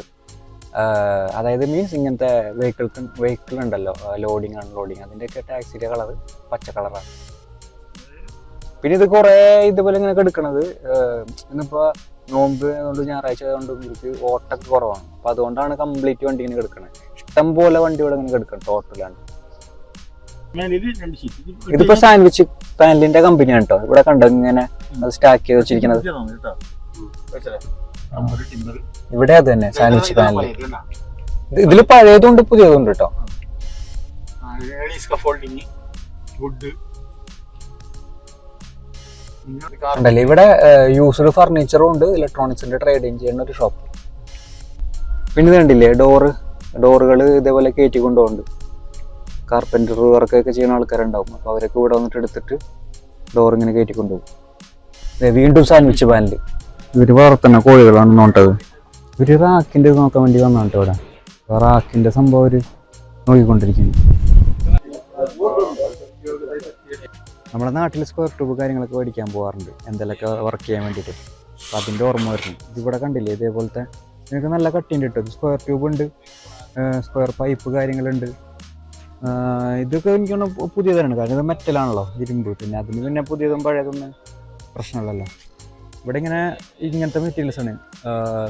അതായത് മീൻസ് ഇങ്ങനത്തെ വെഹിക്കിൾ വെഹിക്കിൾ ഉണ്ടല്ലോ. ലോഡിങ് അൺലോഡിങ് അതിന്റെയൊക്കെ ടാക്സിയുടെ കളർ പച്ച കളറാണ് പിന്നെ ഇത് കുറേ ഇതുപോലെ ഇങ്ങനെ എടുക്കണത് ഇന്നിപ്പോൾ നോമ്പ് അതുകൊണ്ട് ഞായറാഴ്ച ആയതുകൊണ്ട് എനിക്ക് ഓട്ടൊക്കെ കുറവാണ്. അപ്പോൾ അതുകൊണ്ടാണ് കംപ്ലീറ്റ് വണ്ടി ഇങ്ങനെ എടുക്കണത് ഇഷ്ടം പോലെ വണ്ടി ഇവിടെ ഇങ്ങനെ എടുക്കണം ടോട്ടലാണ് ഇതിപ്പോ സാൻഡ്വിച്ച് പാനലിന്റെ കമ്പനിയാണ് കേട്ടോ ഇവിടെ കണ്ടോ ഇങ്ങനെ സ്റ്റാക്ക് ചെയ്ത് വെച്ചിരിക്കുന്നത്? ഇവിടെ അത് തന്നെ സാൻഡ്വിച്ച് പാനൽ ഇതിൽ പഴയതുണ്ട്. പുതിയതുണ്ട് കേട്ടോ ഉണ്ടല്ലേ? ഇവിടെ യൂസ്ഡ് ഫർണിച്ചറും ഉണ്ട് ഇലക്ട്രോണിക്സിന്റെ ട്രേഡിങ് ചെയ്യുന്ന ഒരു ഷോപ്പ് പിന്നെ ഇത് കണ്ടില്ലേ ഡോറ് ഡോറുകൾ ഇതേപോലെ കയറ്റി കൊണ്ടുപോകുന്നുണ്ട്. കാർപ്പന്റർ വർക്കൊക്കെ ചെയ്യുന്ന ആൾക്കാരുണ്ടാവും. അപ്പോൾ അവരൊക്കെ ഇവിടെ വന്നിട്ട് എടുത്തിട്ട് ഡോർ ഇങ്ങനെ കയറ്റി കൊണ്ടുപോകും വീണ്ടും സാൻഡ്വിച്ച് പാനൽ ഇവർ വളർത്തുന്ന കോഴികളാണ് നോട്ടത് ഇവർ റാക്കിന്റെ നോക്കാൻ വേണ്ടി വന്നാണ് ഇവിടെ. അപ്പൊ റാക്കിന്റെ സംഭവം അവർ നോക്കിക്കൊണ്ടിരിക്കുന്നു. നമ്മുടെ നാട്ടിൽ സ്ക്വയർ ട്യൂബ് കാര്യങ്ങളൊക്കെ മേടിക്കാൻ പോകാറുണ്ട് എന്തെങ്കിലുമൊക്കെ വർക്ക് ചെയ്യാൻ വേണ്ടിയിട്ട്. അപ്പം അതിന്റെ ഓർമ്മ വരുന്നു. ഇതിവിടെ കണ്ടില്ലേ? ഇതേപോലത്തെ നിങ്ങൾക്ക് നല്ല കട്ടിയുണ്ട് കേട്ടോ സ്ക്വയർ ട്യൂബ് ഉണ്ട്. സ്ക്വയർ പൈപ്പ് കാര്യങ്ങളുണ്ട്. ഇതൊക്കെ എനിക്ക് തോന്നുന്നു പുതിയതാണ്. കാരണം ഇത് മെറ്റലാണല്ലോ ഇരുമ്പ്. പിന്നെ അതിന് പിന്നെ പുതിയതും പഴയതൊന്നും പ്രശ്നമില്ലല്ലോ. ഇവിടെ ഇങ്ങനെ ഇങ്ങനത്തെ മെറ്റീരിയൽസ് ആണ്.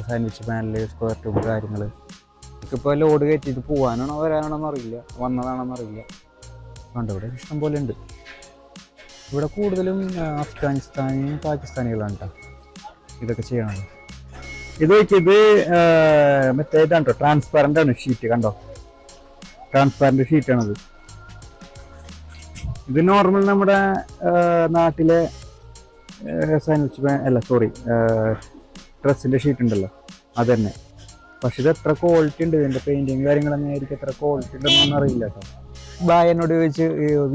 സാൻഡ്വിച്ച് പാനൽ സ്ക്വയർ ട്യൂബ് കാര്യങ്ങൾ ഇപ്പോൾ ലോഡ് കയറ്റിയിട്ട് പോകാനാണോ വരാനാണോ അറിയില്ല. വന്നതാണോ അറിയില്ല. കണ്ടോ ഇവിടെ ഇഷ്ടം പോലെ ഉണ്ട്. ഇവിടെ കൂടുതലും അഫ്ഗാനിസ്ഥാനും പാകിസ്ഥാനികളാണ് കേട്ടോ ഇതൊക്കെ ചെയ്യണത്. ഇത് ഇത് ആ, മറ്റേ ഇതാണ് കേട്ടോ ട്രാൻസ്പെറന്റ് ആണ് ഷീറ്റ് കണ്ടോ? ട്രാൻസ്പാരന്റ് ഷീറ്റാണത് ഇത് നോർമൽ നമ്മുടെ നാട്ടിലെ സാൻഡ്വിച്ച് അല്ല സോറി ഡ്രസ്സിന്റെ ഷീറ്റ് ഉണ്ടല്ലോ അത് തന്നെ പക്ഷെ ഇത് എത്ര ക്വാളിറ്റി ഉണ്ട്? ഇതിന്റെ പെയിന്റിങ് കാര്യങ്ങളെങ്ങനെ ആയിരിക്കും എത്ര ക്വാളിറ്റി ഉണ്ടെന്നൊന്നും അറിയില്ല കേട്ടോ. ബായ് എന്നോട് ചോദിച്ച്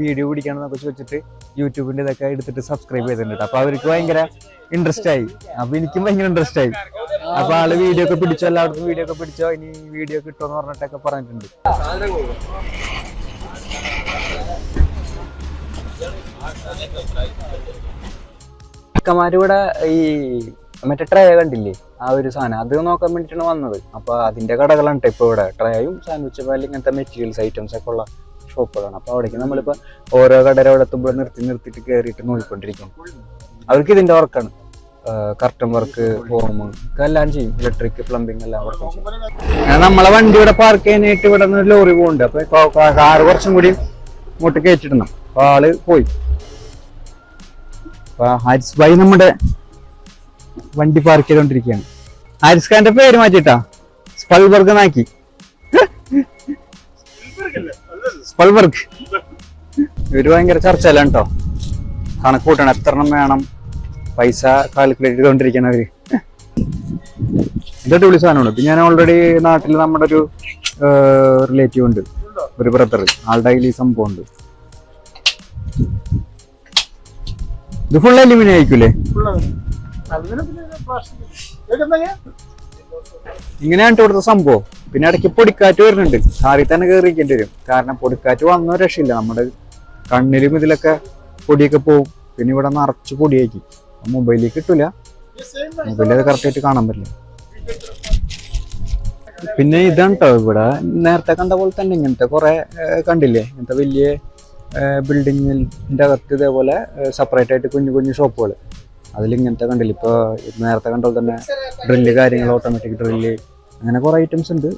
വീഡിയോ പിടിക്കണമെന്നൊക്കെ ചോദിച്ചിട്ട് യൂട്യൂബിന്റെ ഇതൊക്കെ എടുത്തിട്ട് സബ്സ്ക്രൈബ് ചെയ്തിട്ടുണ്ട്. അപ്പോൾ അവർക്ക് ഭയങ്കര ഇൻട്രസ്റ്റ് ആയി. അപ്പൊ എനിക്കും ഭയങ്കര ഇൻട്രസ്റ്റ് ആയി. അപ്പൊ ആൾ വീഡിയോ ഒക്കെ പിടിച്ചോ എല്ലായിടത്തും വീഡിയോ ഒക്കെ പിടിച്ചോ ഇനി വീഡിയോ കിട്ടുമെന്ന് പറഞ്ഞിട്ടൊക്കെ പറഞ്ഞിട്ടുണ്ട്. ഇവിടെ ഈ മറ്റേ ട്രേ കണ്ടില്ലേ? ആ ഒരു സാധനം. അത് നോക്കാൻ വേണ്ടിയിട്ടാണ് വന്നത്. അപ്പൊ അതിന്റെ കടകളാണ് ഇപ്പൊ ഇവിടെ. ട്രേയും സാൻഡ്വിച്ച് പാലും ഇങ്ങനത്തെ മെറ്റീരിയൽസ് ഐറ്റംസ് ഒക്കെ ഉള്ള ഷോപ്പുകളാണ് അപ്പൊ അവിടേക്ക് നമ്മളിപ്പോ ഓരോ കടയുടെ നിർത്തി നിർത്തിട്ട് കയറിയിട്ട് നോക്കിക്കൊണ്ടിരിക്കും. അവർക്ക് ഇതിന്റെ വർക്കാണ് കർട്ടൻ വർക്ക് ഹോം എല്ലാം ചെയ്യും. ഇലക്ട്രിക് പ്ലംബിംഗ് എല്ലാം വർക്കും ചെയ്യും. നമ്മളെ വണ്ടി ഇവിടെ പാർക്ക് ചെയ്യാനായിട്ട് ഇവിടെ നിന്ന് ലോറി പോകുന്നുണ്ട് അപ്പൊ കാറ് കുറച്ചും കൂടി ഇങ്ങോട്ട് കയറ്റിടണം അപ്പൊ ആൾ പോയി. അപ്പൊ ഹാരിസ് ഭായി നമ്മുടെ വണ്ടി പാർക്ക് ചെയ്തോണ്ടിരിക്കാണ് ഹാരിസ് ഖാന്റെ പേര് മാറ്റിട്ടാ സ്പൽബർഗ് നാക്കി. സ്പൾബർഗ് ഇവർ ഭയങ്കര ചർച്ചയല്ല കേട്ടോ കണക്ക് കൂട്ടണം എത്ര എണ്ണം വേണം? പൈസ കാൽക്കുലേറ്റ് ചെയ്തോണ്ടിരിക്കണവര്. ഇതൊക്കെ വിളി സാധനമാണ്. ഇപ്പൊ ഞാൻ ഓൾറെഡി നാട്ടിൽ നമ്മുടെ ഒരു റിലേറ്റീവ് ഉണ്ട്. ഒരു ബ്രദർ ആളുടെ കയ്യിൽ ഈ സംഭവം ഉണ്ട് ഇത് ഫുൾ അലുമിനിയം ആയിരിക്കൂലേ ഇങ്ങനെയാണ് ഇവിടുത്തെ സംഭവം. പിന്നെ ഇടയ്ക്ക് പൊടിക്കാറ്റ് വരുന്നുണ്ട്. കാറിൽ തന്നെ കയറിയിരിക്കേണ്ടി വരും. കാരണം പൊടിക്കാറ്റ് വന്ന രക്ഷയില്ല. നമ്മുടെ കണ്ണിലും ഇതിലൊക്കെ പൊടിയൊക്കെ പോവും. പിന്നെ ഇവിടെ നിറച്ച് പൊടിയാക്കി മൊബൈലിൽ കിട്ടൂല. മൊബൈലിൽ അത് കറക്റ്റായിട്ട് കാണാൻ പറ്റില്ല. പിന്നെ ഇതാണ് കേട്ടോ ഇവിടെ നേരത്തെ കണ്ട പോലെ തന്നെ ഇങ്ങനത്തെ കുറെ കണ്ടില്ലേ? ഇങ്ങനത്തെ വലിയ ബിൽഡിങ്ങിന്റെ അകത്ത് ഇതേപോലെ സെപ്പറേറ്റ് ആയിട്ട് കുഞ്ഞു കുഞ്ഞു ഷോപ്പുകൾ അതിൽ ഇങ്ങനത്തെ കണ്ടില്ല? ഇപ്പോൾ നേരത്തെ കണ്ട പോലെ തന്നെ ഡ്രില്ല് കാര്യങ്ങൾ ഓട്ടോമാറ്റിക് ഡ്രില്ല് അങ്ങനെ കുറേ ഐറ്റംസ് ഉണ്ട്.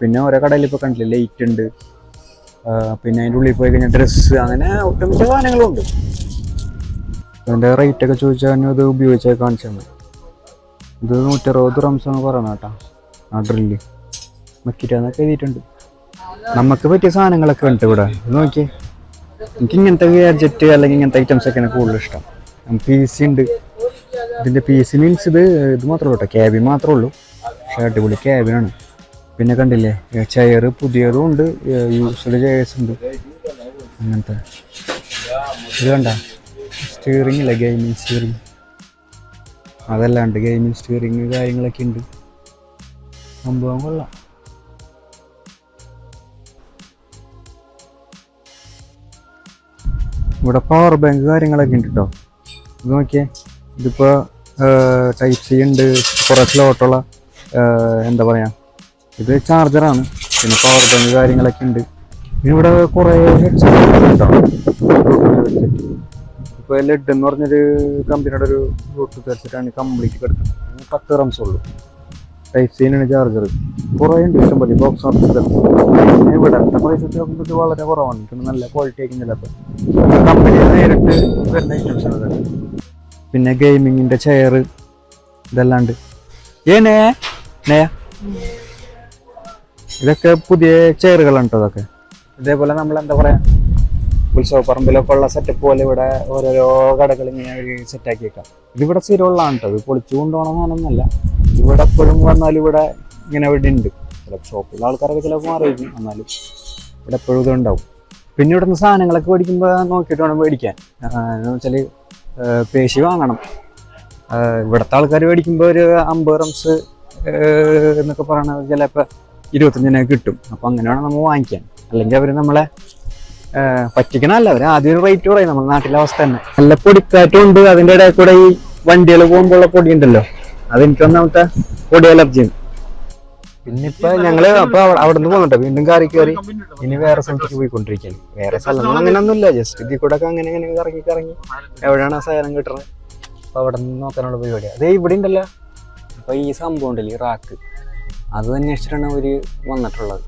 പിന്നെ ഓരോ കടയിൽ ഇപ്പോൾ കണ്ടില്ലേ ലൈറ്റ് ഉണ്ട്. പിന്നെ അതിന്റെ ഉള്ളിൽ പോയി കഴിഞ്ഞാൽ ഡ്രസ്സ് അങ്ങനെ ഒട്ടുമിക്ക സാധനങ്ങളും ഉണ്ട്. അതിന്റെ റേറ്റ് ഒക്കെ ചോദിച്ചാൽ അത് ഉപയോഗിച്ചാൽ കാണിച്ചാൽ മതി. ഇത് നൂറ്ററുപത് റംസ് ആണ് പറയുന്നത് കേട്ടോ ആ ഡ്രില്ല് മക്കിറ്റാന്നൊക്കെ എഴുതിയിട്ടുണ്ട്. നമുക്ക് പറ്റിയ സാധനങ്ങളൊക്കെ ഉണ്ട് ഇവിടെ. നോക്കിയേ. എനിക്ക് ഇങ്ങനത്തെ ഗാഡ്ജറ്റ് അല്ലെങ്കിൽ ഇങ്ങനത്തെ ഐറ്റംസ് ഒക്കെയാണ് കൂടുതൽ ഇഷ്ടം. പി സി ഉണ്ട്. ഇതിന്റെ പി സി മീൻസ് ഇത് ഇത് മാത്രമേ കേട്ടോ. ക്യാബിൻ മാത്രമേ ഉള്ളൂ. പക്ഷേ അടിപൊളി ക്യാബിനാണ് പിന്നെ കണ്ടില്ലേ ചെയർ പുതിയതും ഉണ്ട് യൂസ്ഡ് ചെയർസ് ഉണ്ട്. അങ്ങനത്തെ. ഇത് കണ്ട? സ്റ്റിയറിംഗ് ഇല്ല ഗെയിമിംഗ് സ്റ്റിയറിംഗ് അതല്ലാണ്ട് ഗെയിമിംഗ് സ്റ്റിയറിംഗ് കാര്യങ്ങളൊക്കെ ഉണ്ട്. സംഭവം കൊള്ളാം. ഇവിടെ പവർ ബാങ്ക് കാര്യങ്ങളൊക്കെ ഉണ്ട് കേട്ടോ ഇത് നോക്കിയേ. ഇതിപ്പോ ടൈപ്പ് സി ഉണ്ട് കുറേ സ്ലോട്ടുള്ള എന്താ പറയാ? ഇത് ചാർജറാണ് പിന്നെ പവർ ബാങ്ക് കാര്യങ്ങളൊക്കെ ഉണ്ട്. ഇവിടെ കുറേ ഇപ്പൊ ലെഡ് എന്ന് പറഞ്ഞൊരു കമ്പനിയുടെ ഒരു ബ്ലൂടൂത്ത് ഹെഡ്സെറ്റാണ് കംപ്ലീറ്റ് കിടക്കുന്നത് പത്ത് റംസ് ഉള്ളൂ. ടൈപ്പ് സീനാണ് ചാർജർ കുറേ ഉണ്ട് ഇഷ്ടം പോലെ ബോക്സ് ഇവിടെ പ്രൈസ് വെച്ച് നോക്കുമ്പോൾ വളരെ കുറവാണ്. പിന്നെ നല്ല ക്വാളിറ്റി ആയിരിക്കും ചിലപ്പോൾ കമ്പനി നേരിട്ട് വരുന്ന ഐറ്റംസ് ആണ് പിന്നെ ഗെയിമിങ്ങിന്റെ ചെയർ ഇതല്ലാണ്ട്. ഉണ്ട് നേ? ഇതൊക്കെ പുതിയ ചെയറുകളാണ് കേട്ടോ ഇതൊക്കെ. ഇതേപോലെ നമ്മൾ എന്താ പറയാ ഉത്സവ പറമ്പിലൊക്കെ ഉള്ള സെറ്റപ്പ് പോലെ ഇവിടെ ഓരോരോ കടകൾ ഇങ്ങനെ സെറ്റാക്കി വെക്കാം ഇതിവിടെ സ്ഥിരമുള്ളതാണ് കേട്ടോ ഇത് പൊളിച്ചു കൊണ്ടുപോകണം സാധനമൊന്നുമല്ല ഇവിടെ എപ്പോഴും വന്നാലും ഇവിടെ ഇങ്ങനെ ഇവിടെ ഉണ്ട്. ചിലപ്പോൾ ഷോപ്പിലുള്ള ആൾക്കാരൊക്കെ ചിലപ്പോൾ മാറിയിരിക്കും. എന്നാലും ഇവിടെ എപ്പോഴും ഇത് ഉണ്ടാവും. പിന്നെ ഇവിടുന്ന് സാധനങ്ങളൊക്കെ മേടിക്കുമ്പോൾ നോക്കിയിട്ട് വേണം മേടിക്കാൻ. എന്ന് വെച്ചാൽ പേശി വാങ്ങണം. ഇവിടുത്തെ ആൾക്കാർ മേടിക്കുമ്പോൾ ഒരു അമ്പത് റംസ് എന്നൊക്കെ പറയണത് ചിലപ്പോൾ ഇരുപത്തഞ്ചിനൊക്കെ കിട്ടും. അപ്പോൾ അങ്ങനെ വേണം നമ്മൾ വാങ്ങിക്കാൻ. അല്ലെങ്കിൽ അവർ നമ്മളെ പറ്റിക്കണമല്ല അവർ ആദ്യം ഒരു റേറ്റ് പറയും. നമ്മുടെ നാട്ടിലെ അവസ്ഥ തന്നെ. നല്ല പൊടിക്കാറ്റും ഉണ്ട്. അതിന്റെ ഇടയിൽ കൂടെ ഈ വണ്ടികൾ പോകുമ്പോഴുള്ള പൊടി ഉണ്ടല്ലോ അതെനിക്ക് ഒന്നാമത്തെ പൊടി അലർജിയാണ് പിന്നെ ഇപ്പൊ ഞങ്ങൾ അപ്പൊ അവിടെ നിന്ന് വീണ്ടും കാറി കയറി ഇനി വേറെ സ്ഥലത്തേക്ക് പോയിക്കൊണ്ടിരിക്കുകയാണ് വേറെ സ്ഥലങ്ങൾ അങ്ങനെ ഒന്നുമില്ല ജസ്റ്റ് ഇതിൽ കൂടെ അങ്ങനെ അങ്ങനെ കറങ്ങി കറങ്ങി എവിടെയാണ് ആ സാധനം കിട്ടുന്നത് അപ്പൊ അവിടെ നിന്ന് നോക്കാനുള്ള പരിപാടി അതേ ഇവിടെ ഉണ്ടല്ലോ. അപ്പൊ ഈ സംഭവം ഉണ്ടല്ലോ റാക്ക് അത് അന്വേഷിച്ചിട്ടാണ് അവർ വന്നിട്ടുള്ളത്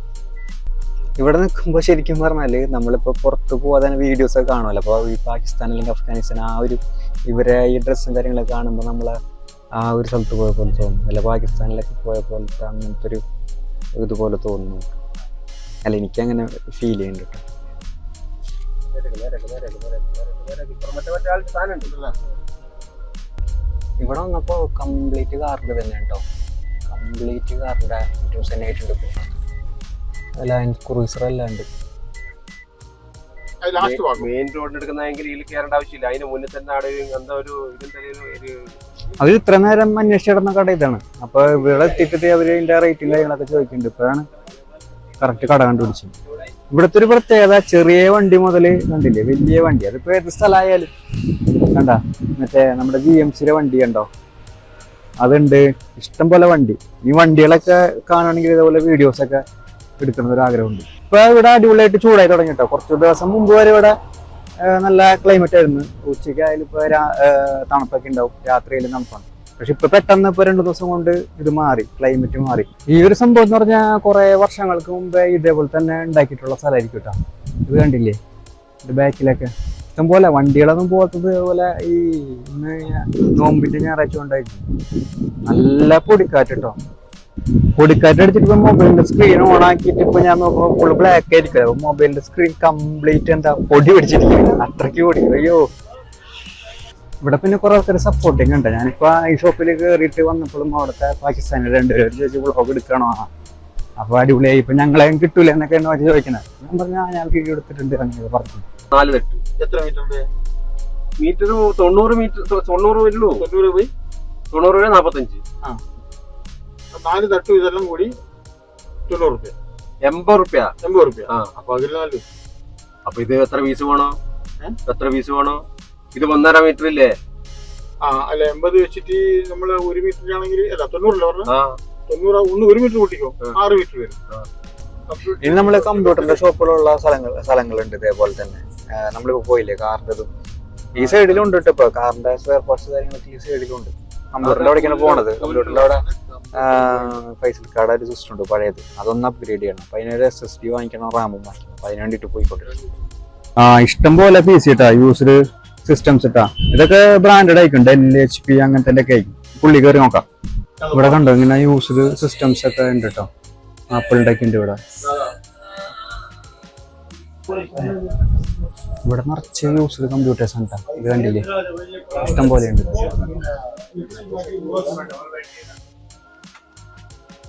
ഇവിടെ നിൽക്കുമ്പോൾ ശരിക്കും പറഞ്ഞാൽ നമ്മളിപ്പോൾ പുറത്ത് പോകാതെ വീഡിയോസ് ഒക്കെ കാണുമല്ലോ അപ്പോൾ ഈ പാകിസ്ഥാൻ അല്ലെങ്കിൽ അഫ്ഗാനിസ്ഥാൻ ആ ഒരു ഇവരെ ഈ ഡ്രസ്സും കാര്യങ്ങളൊക്കെ കാണുമ്പോൾ നമ്മൾ ആ ഒരു സ്ഥലത്ത് പോയ പോലെ തോന്നും അല്ല പാകിസ്ഥാനിലൊക്കെ പോയ പോലത്തെ അങ്ങനത്തെ ഒരു ഇതുപോലെ തോന്നുന്നു അല്ല എനിക്കങ്ങനെ ഫീൽ ചെയ്യുന്നുണ്ട് കേട്ടോ ഇവിടെ വന്നപ്പോൾ കംപ്ലീറ്റ് കാറിന്റെ തന്നെ കേട്ടോ കംപ്ലീറ്റ് കാറിന്റെ ഐറ്റംസ് തന്നെ ആയിട്ടുണ്ട് ഇപ്പോൾ ലയൻസ് ക്രൂസർ അല്ലാണ്ട്. മെയിൻ റോഡിന് എടുക്കുന്നതെങ്കിൽ ഇതിൽ കയറേണ്ട ആവശ്യമില്ല. അതിന് മുന്നിൽ തന്നെ അവിടെ എന്താ ഒരു അവർ ഇത്ര നേരം അന്വേഷിച്ചിടുന്ന കട ഇതാണ്. അപ്പൊ ഇവിടെ എത്തിയിട്ട് അവർ ഇതിന്റെ റേറ്റും കാര്യങ്ങളൊക്കെ ചോദിക്കുന്നുണ്ട്. ഇപ്പോഴാണ് കറക്റ്റ് കട കണ്ടുപിടിച്ചത്. ഇവിടുത്തെ ഒരു പ്രത്യേകത ചെറിയ വണ്ടി മുതൽ കണ്ടില്ലേ? വലിയ വണ്ടി. അതിപ്പോ ഏത് സ്ഥലമായാലും കണ്ട? മറ്റേ നമ്മുടെ ജി എം സിയുടെ വണ്ടി ഉണ്ടോ അതുണ്ട്. ഇഷ്ടം പോലെ വണ്ടി. ഈ വണ്ടികളൊക്കെ കാണുകയാണെങ്കിൽ ഇതേപോലെ വീഡിയോസ് ഒക്കെ എടുക്കണം ഒരു ആഗ്രഹമുണ്ട്. ഇപ്പൊ ഇവിടെ അടിപൊളിയായിട്ട് ചൂടായി തുടങ്ങിട്ടോ. കുറച്ച് ദിവസം മുമ്പ് വരെ ഇവിടെ നല്ല ക്ലൈമറ്റ് ആയിരുന്നു. ഉച്ചയ്ക്കായാലും ഇപ്പൊ തണുപ്പൊക്കെ ഉണ്ടാവും. രാത്രിയിലും തണുപ്പാണ്. പക്ഷെ ഇപ്പൊ പെട്ടെന്ന് ഇപ്പൊ രണ്ടു ദിവസം കൊണ്ട് ഇത് മാറി ക്ലൈമറ്റ് മാറി. ഈ ഒരു സംഭവം എന്ന് പറഞ്ഞാൽ കുറെ വർഷങ്ങൾക്ക് മുമ്പേ ഇതേപോലെ തന്നെ ഉണ്ടാക്കിയിട്ടുള്ള സ്ഥലമായിരിക്കും കേട്ടോ ഇത് കണ്ടില്ലേ? ഇത് ബാക്കിലൊക്കെ. ഇഷ്ടംപോലെ വണ്ടികളൊന്നും പോകാത്തത് പോലെ ഈ ഇന്ന് നോമ്പിന്റെ ഞായറാഴ്ച കൊണ്ടായിരിക്കും. നല്ല പൊടിക്കാറ്റ് കേട്ടോ പൊടിക്കാറ്റ് അടിച്ചിട്ട് ഇപ്പൊ മൊബൈലിന്റെ സ്ക്രീൻ ഓൺ ആക്കിയിട്ട് ഇപ്പൊ ഞാൻ നോക്കുമ്പോൾ ഫുൾ ബ്ലാക്ക് ആയിരിക്കും. മൊബൈലിന്റെ സ്ക്രീൻ കംപ്ലീറ്റ് എന്താ? പൊടി പിടിച്ചിരിക്കും അത്രയ്ക്ക് പൊടി. അയ്യോ. ഇവിടെ പിന്നെ കുറെ ആൾക്കാർ സപ്പോർട്ടിങ് ഉണ്ട് ഞാനിപ്പോ ഈ ഷോപ്പിൽ കയറിയിട്ട് വന്നപ്പോഴും അവിടുത്തെ പാകിസ്ഥാനിൽ രണ്ടുപേരും ചോദിച്ചു വ്ളോഗ് എടുക്കണോ അപ്പൊ അടിപൊളിയായി. ഇപ്പൊ ഞങ്ങളെ കിട്ടൂല എന്നൊക്കെയാണ് അവർ ചോദിക്കുന്നത്. ഞാൻ പറഞ്ഞു "ആ, ഞാൻ വീഡിയോ എടുത്തിട്ടുണ്ട്. അങ്ങനെ പറഞ്ഞു നാല് തട്ട് എത്ര മീറ്ററിന്റെ മീറ്റർ തൊണ്ണൂറ് മീറ്റർ തൊണ്ണൂറ് വരുള്ളൂ തൊണ്ണൂറ് പോയി? തൊണ്ണൂറ് വരെ നാപ്പത്തഞ്ച്. നാല് തട്ടും ഇതെല്ലാം കൂടി തൊണ്ണൂറ് റുപ്യ. എൺപത് റുപ്യ. എൺപത് റുപ്യ. ആ. അപ്പൊ അതിൽ നാല്. അപ്പൊ ഇത് എത്ര പീസ് വേണോ? എത്ര പീസ് വേണോ? ഇത് ഒന്നര മീറ്റർ ഇല്ലേ? ആ അല്ല എൺപത് വെച്ചിട്ട് നമ്മൾ ഒരു മീറ്റർ ആണെങ്കിൽ അല്ല തൊണ്ണൂറല്ല പറഞ്ഞ? തൊണ്ണൂറ് ഒന്ന് ഒരു മീറ്റർ കൂട്ടിക്കോ. ആറ് മീറ്റർ വരും. ഇനി നമ്മൾ കമ്പ്യൂട്ടറിന്റെ ഷോപ്പുകളുള്ള സ്ഥലങ്ങൾ സ്ഥലങ്ങളുണ്ട് ഇതേപോലെ തന്നെ. നമ്മളിപ്പോ പോയില്ലേ കാറിന്റെതും ഈ സൈഡിലും ഉണ്ട് കേട്ടോ ഇപ്പൊ. കാറിന്റെ സ്പെയർ പാർട്സ് കാര്യങ്ങളൊക്കെ ഈ സൈഡിലും ഉണ്ട് കമ്പ്യൂട്ടറിന്റെ അവിടേക്കാണ് പോണത്. കമ്പ്യൂട്ടറിന്റെ അവിടെ ഫൈസൽ കാർഡ് ഒരു സിസ്റ്റം ഉണ്ട് പഴയത്. അതൊന്ന് അപ്ഗ്രേഡ് ചെയ്യണം. അപ്പൊ അതിനൊരു എസ് എസ് ഡി വാങ്ങിക്കണം റാമും വാങ്ങിക്കണം അപ്പൊ അതിന് വേണ്ടിട്ട് പോയിക്കോട്ടെ ആ ഇഷ്ടം പോലെ പി സി കേട്ടാ യൂസ്ഡ് സിസ്റ്റംസ് ഇട്ടാ. ഇതൊക്കെ ബ്രാൻഡഡ് ആയിക്കും ഡെൽ എച്ച് പി അങ്ങനത്തെ ഒക്കെ ആയിരിക്കും പുള്ളി കയറി നോക്കാം. ഇവിടെ കണ്ടോ? ഇങ്ങനെ യൂസ്ഡ് സിസ്റ്റംസ് ഒക്കെ ഉണ്ട് കേട്ടോ ആപ്പിളിന്റെ ഒക്കെ ഉണ്ട് ഇവിടെ. ഇവിടെ നിറച്ച് യൂസ്ഡ് കമ്പ്യൂട്ടേഴ്സ് ഉണ്ട് ഇത് കണ്ടില്ലേ? ഇഷ്ടം പോലെ ഉണ്ട്.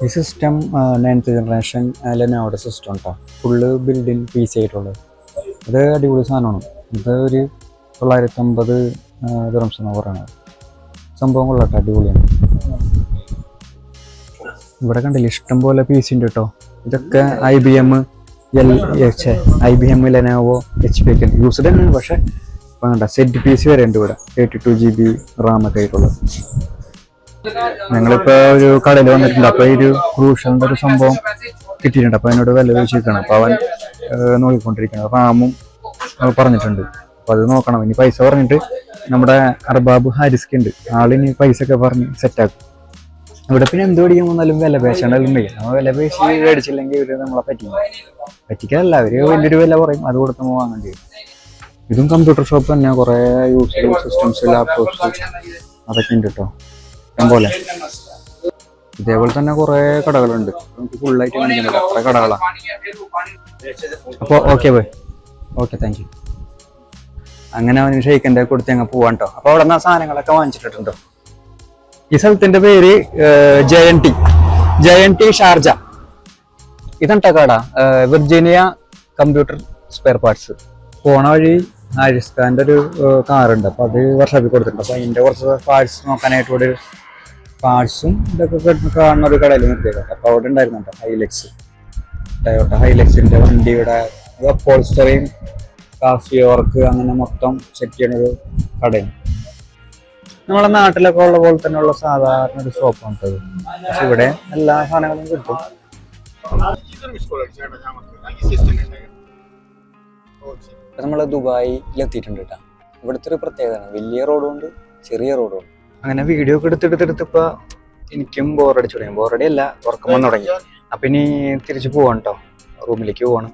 ഈ സിസ്റ്റം നയൻത്ത് ജനറേഷൻ ലെനോയുടെ സിസ്റ്റം കേട്ടോ ഫുള്ള് ബിൽഡിൻ പീസ് ആയിട്ടുള്ളത്. അത് അടിപൊളി സാധനമാണ്. ഇത് ഒരു തൊള്ളായിരത്തി അമ്പത് ദിറംസ് എന്ന് പറയുന്നത് അടിപൊളിയാണ്. ഇവിടെ കണ്ടില്ല ഇഷ്ടം പോലെ പി സി ഉണ്ട് കേട്ടോ ഇതൊക്കെ I B M L H I B M Lenovo H P ഒക്കെ യൂസ്ഡ് തന്നെയാണ് പക്ഷേ ഇപ്പം കണ്ട സെറ്റ് പി സി വരെ ഉണ്ട് ഇവിടെ. Eighty two G B RAM ഒക്കെ ആയിട്ടുള്ളത്. ഞങ്ങളിപ്പോ ഒരു കടയിൽ വന്നിട്ടുണ്ട്. അപ്പൊ ഈ ഒരു ക്രൂഷലിന്റെ ഒരു സംഭവം കിട്ടിയിട്ടുണ്ട്. അപ്പൊ അതിനോട് വില ചോദിച്ചിരിക്കണം അപ്പൊ അവൻ നോക്കിക്കൊണ്ടിരിക്കണം റാമും പറഞ്ഞിട്ടുണ്ട്. അപ്പൊ അത് നോക്കണം. ഇനി പൈസ പറഞ്ഞിട്ട് നമ്മുടെ അർബാബ് ഹാരിസ്ക് ഉണ്ട് ആളിനി പൈസ ഒക്കെ പറഞ്ഞ് സെറ്റാക്കും ഇവിടെ പിന്നെ എന്ത് പഠിക്കാൻ വന്നാലും വില പേശണ്ടെങ്കിലും നമ്മൾ വില പേശി മേടിച്ചില്ലെങ്കിൽ ഇവർ നമ്മളെ പറ്റിക്കും. പറ്റിക്കാനല്ല അവർ വലിയൊരു വില പറയും. അത് കൊടുത്ത് നമ്മൾ വാങ്ങേണ്ടി വരും. ഇതും കമ്പ്യൂട്ടർ ഷോപ്പ് തന്നെ. കുറെ യൂസ് സിസ്റ്റംസ് ലാപ്ടോപ്സ് അതൊക്കെ ഉണ്ട് കേട്ടോ പോലെ. ഇതേപോലെ തന്നെ കുറെ കടകളുണ്ട്. നമുക്ക് ഫുള്ളായിട്ട് കാണിക്കുന്നില്ല അത്ര കടകളാണ് അപ്പോൾ okay bye okay thank you അങ്ങനെ അവന് ഷെയ്ക്കന്റെ കൊടുത്ത് ഞങ്ങൾ പോവാൻ കേട്ടോ അപ്പോൾ അവിടെ നിന്ന് സാധനങ്ങളൊക്കെ വാങ്ങിച്ചിട്ടുണ്ടോ ഈ സ്ഥലത്തിന്റെ പേര് Jayan T Jayan T Sharjah. ഇതെന്താ കട? Virginia computer spare parts. പോണ വഴി ആരിസ് ഖാന്റെ ഒരു കാറുണ്ട്. അപ്പോൾ അത് വർഷാപ്പിൽ കൊടുത്തിട്ടുണ്ട്. അപ്പോൾ അതിന്റെ കുറച്ച് പാർട്സ് നോക്കാനായിട്ട് ഇവിടെ പാർട്സും ഇതൊക്കെ കാണുന്ന ഒരു കടയിൽ നിർത്തിയിട്ടുണ്ട്. അപ്പൊ അവിടെ ഉണ്ടായിരുന്നുണ്ട് ഹൈലെക്സ് ടയോട്ട ഹൈലെക്സിന്റെ വണ്ടിയുടെ അപ്പോൾസ്റ്ററിയും കാഫി വർക്ക് അങ്ങനെ മൊത്തം സെറ്റ് ചെയ്യണ ഒരു കടയാണ്. നമ്മളെ നാട്ടിലൊക്കെ ഉള്ള പോലെ തന്നെയുള്ള സാധാരണ ഒരു ഷോപ്പാണ് ഇത് പക്ഷെ ഇവിടെ എല്ലാ സാധനങ്ങളും കിട്ടും. നമ്മൾ ദുബായിൽ എത്തിയിട്ടുണ്ട് കേട്ടോ. ഇവിടുത്തെ ഒരു പ്രത്യേകത വലിയ റോഡും ഉണ്ട് ചെറിയ റോഡും ഉണ്ട് അങ്ങനെ വീഡിയോ ഒക്കെ എടുത്തെടുത്തെടുത്തപ്പോ എനിക്കും ബോറടിച്ചു തുടങ്ങി. ബോറടി അല്ല ഉറക്കം വന്നു തുടങ്ങി. അപ്പൊ ഇനി തിരിച്ചു പോവാണ് കേട്ടോ റൂമിലേക്ക് പോകണം